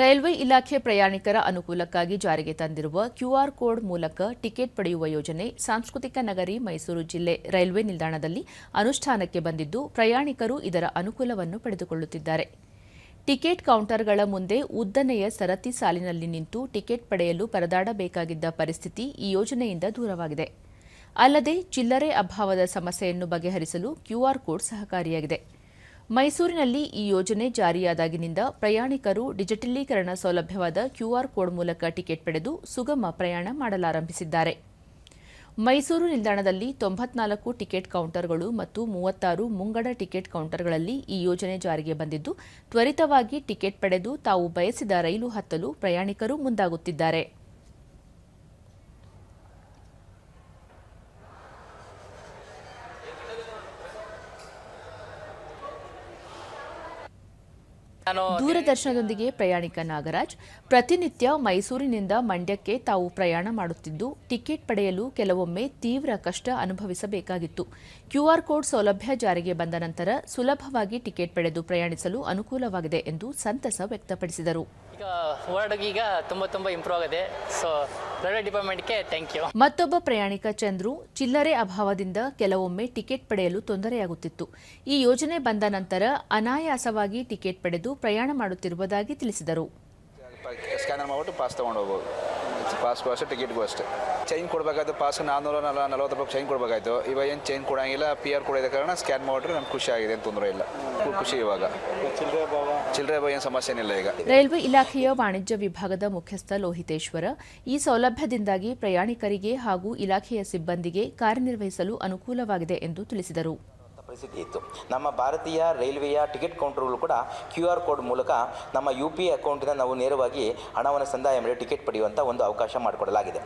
Railway ಇಲಾಖೆ ಪ್ರಯಾಣಿಕರ ಅನುಕೂಲಕ್ಕಾಗಿ ಜಾರಿಗೆ ತಂದಿರುವ ಕ್ಯೂಆರ್ ಕೋಡ್ ಮೂಲಕ ಟಿಕೆಟ್ ಪಡೆಯುವ ಯೋಜನೆ ಸಾಂಸ್ಕೃತಿಕ ನಗರಿ ಮೈಸೂರು ಜಿಲ್ಲೆ ರೈಲ್ವೆ ನಿಲ್ದಾಣದಲ್ಲಿ ಅನುಷ್ಠಾನಕ್ಕೆ ಬಂದಿದ್ದು, ಪ್ರಯಾಣಿಕರು ಇದರ ಅನುಕೂಲವನ್ನು ಪಡೆದುಕೊಳ್ಳುತ್ತಿದ್ದಾರೆ. ಟಿಕೆಟ್ ಕೌಂಟರ್ಗಳ ಮುಂದೆ ಉದ್ದನೆಯ ಸರತಿ ಸಾಲಿನಲ್ಲಿ ನಿಂತು ಟಿಕೆಟ್ ಪಡೆಯಲು ಪರದಾಡಬೇಕಾಗಿದ್ದ ಪರಿಸ್ಥಿತಿ ಈ ಯೋಜನೆಯಿಂದ ದೂರವಾಗಿದೆ. ಅಲ್ಲದೆ, ಚಿಲ್ಲರೆ ಅಭಾವದ ಸಮಸ್ಯೆಯನ್ನು ಬಗೆಹರಿಸಲು ಕ್ಯೂಆರ್ ಕೋಡ್ ಸಹಕಾರಿಯಾಗಿದೆ. ಮೈಸೂರಿನಲ್ಲಿ ಈ ಯೋಜನೆ ಜಾರಿಯಾದಾಗಿನಿಂದ ಪ್ರಯಾಣಿಕರು ಡಿಜಿಟಲೀಕರಣ ಸೌಲಭ್ಯವಾದ ಕ್ಯೂಆರ್ ಕೋಡ್ ಮೂಲಕ ಟಿಕೆಟ್ ಪಡೆದು ಸುಗಮ ಪ್ರಯಾಣ ಮಾಡಲಾರಂಭಿಸಿದ್ದಾರೆ. ಮೈಸೂರು ನಿಲ್ದಾಣದಲ್ಲಿ ತೊಂಬತ್ನಾಲ್ಕು ಟಿಕೆಟ್ ಕೌಂಟರ್ಗಳು ಮತ್ತು ಮೂವತ್ತಾರು ಮುಂಗಡ ಟಿಕೆಟ್ ಕೌಂಟರ್ಗಳಲ್ಲಿ ಈ ಯೋಜನೆ ಜಾರಿಗೆ ಬಂದಿದ್ದು, ತ್ವರಿತವಾಗಿ ಟಿಕೆಟ್ ಪಡೆದು ತಾವು ಬಯಸಿದ ರೈಲು ಹತ್ತಲು ಪ್ರಯಾಣಿಕರು ಮುಂದಾಗುತ್ತಿದ್ದಾರೆ. ದೂರದರ್ಶನದೊಂದಿಗೆ ಪ್ರಯಾಣಿಕ ನಾಗರಾಜ್ ಪ್ರತಿನಿತ್ಯ ಮೈಸೂರಿನಿಂದ ಮಂಡ್ಯಕ್ಕೆ ತಾವು ಪ್ರಯಾಣ ಮಾಡುತ್ತಿದ್ದು ಟಿಕೆಟ್ ಪಡೆಯಲು ಕೆಲವೊಮ್ಮೆ ತೀವ್ರ ಕಷ್ಟ ಅನುಭವಿಸಬೇಕಾಗಿತ್ತು. ಕ್ಯೂಆರ್ ಕೋಡ್ ಸೌಲಭ್ಯ ಜಾರಿಗೆ ಬಂದ ನಂತರ ಸುಲಭವಾಗಿ ಟಿಕೆಟ್ ಪಡೆದು ಪ್ರಯಾಣಿಸಲು ಅನುಕೂಲವಾಗಿದೆ ಎಂದು ಸಂತಸ ವ್ಯಕ್ತಪಡಿಸಿದರು. ಈಗ ಈಗ ತುಂಬ ತುಂಬ ಇಂಪ್ರೂವ್ ಆಗಿದೆ. ಸೊ ರೈಲ್ವೆ ಡಿಪಾರ್ಟ್ಮೆಂಟ್ಗೆ ಥ್ಯಾಂಕ್ ಯು ಮತ್ತೊಬ್ಬ ಪ್ರಯಾಣಿಕ ಚಂದ್ರು ಚಿಲ್ಲರೆ ಅಭಾವದಿಂದ ಕೆಲವೊಮ್ಮೆ ಟಿಕೆಟ್ ಪಡೆಯಲು ತೊಂದರೆಯಾಗುತ್ತಿತ್ತು. ಈ ಯೋಜನೆ ಬಂದ ನಂತರ ಅನಾಯಾಸವಾಗಿ ಟಿಕೆಟ್ ಪಡೆದು ಪ್ರಯಾಣ ಮಾಡುತ್ತಿರುವುದಾಗಿ ತಿಳಿಸಿದರು. ಸ್ಕ್ಯಾನರ್ ಮಾಡಿಬಿಟ್ಟು ಪಾಸ್ ತೊಗೊಂಡು ಹೋಗ್ಬೋದು. ಪಾಸ್ಗೂ ಅಷ್ಟೇ ಟಿಕೆಟ್ಗೂ ಅಷ್ಟೇ. ಚೈನ್ ಕೊಡಬೇಕಾಯ್ತು ಪಾಸ್ ನಾನ್ನೂರ ನಲ, ನಲವತ್ತು ರೂಪಾಯಿ ಚೈನ್ ಕೊಡಬೇಕಾಯ್ತು. ಇವಾಗ ಏನು ಚೈನ್ ಕೊಡೋಂಗಿಲ್ಲ ಪಿ ಆರ್ ಕೊಡೋದ ಕಾರಣ ಸ್ಕ್ಯಾನ್ ಮಾಡಿದ್ರೆ ನಮ್ಗೆ ಖುಷಿ ಆಗಿದೆ ಅಂತ ತೊಂದರೆ ಇಲ್ಲ. ಖುಷಿ ಇವಾಗ. ಚಿಲ್ಲರೆ ಭಾವ ಏನು ಸಮಸ್ಯೆ ಏನಿಲ್ಲ ಈಗ. ರೈಲ್ವೆ ಇಲಾಖೆಯ ವಾಣಿಜ್ಯ ವಿಭಾಗದ ಮುಖ್ಯಸ್ಥ ಲೋಹಿತೇಶ್ವರ ಈ ಸೌಲಭ್ಯದಿಂದಾಗಿ ಪ್ರಯಾಣಿಕರಿಗೆ ಹಾಗೂ ಇಲಾಖೆಯ ಸಿಬ್ಬಂದಿಗೆ ಕಾರ್ಯನಿರ್ವಹಿಸಲು ಅನುಕೂಲವಾಗಿದೆ ಎಂದು ತಿಳಿಸಿದರು. ಪರಿಸ್ಥಿತಿ ಇತ್ತು. ನಮ್ಮ ಭಾರತೀಯ ರೈಲ್ವೆಯ ಟಿಕೆಟ್ ಕೌಂಟರ್ಗಳು ಕೂಡ ಕ್ಯೂ ಆರ್ ಕೋಡ್ ಮೂಲಕ ನಮ್ಮ ಯು ಪಿ ಐ ಅಕೌಂಟಿಂದ ನಾವು ನೇರವಾಗಿ ಹಣವನ್ನು ಸಂದಾಯ ಮಾಡಿ ಟಿಕೆಟ್ ಪಡೆಯುವಂಥ ಒಂದು ಅವಕಾಶ ಮಾಡಿಕೊಡಲಾಗಿದೆ.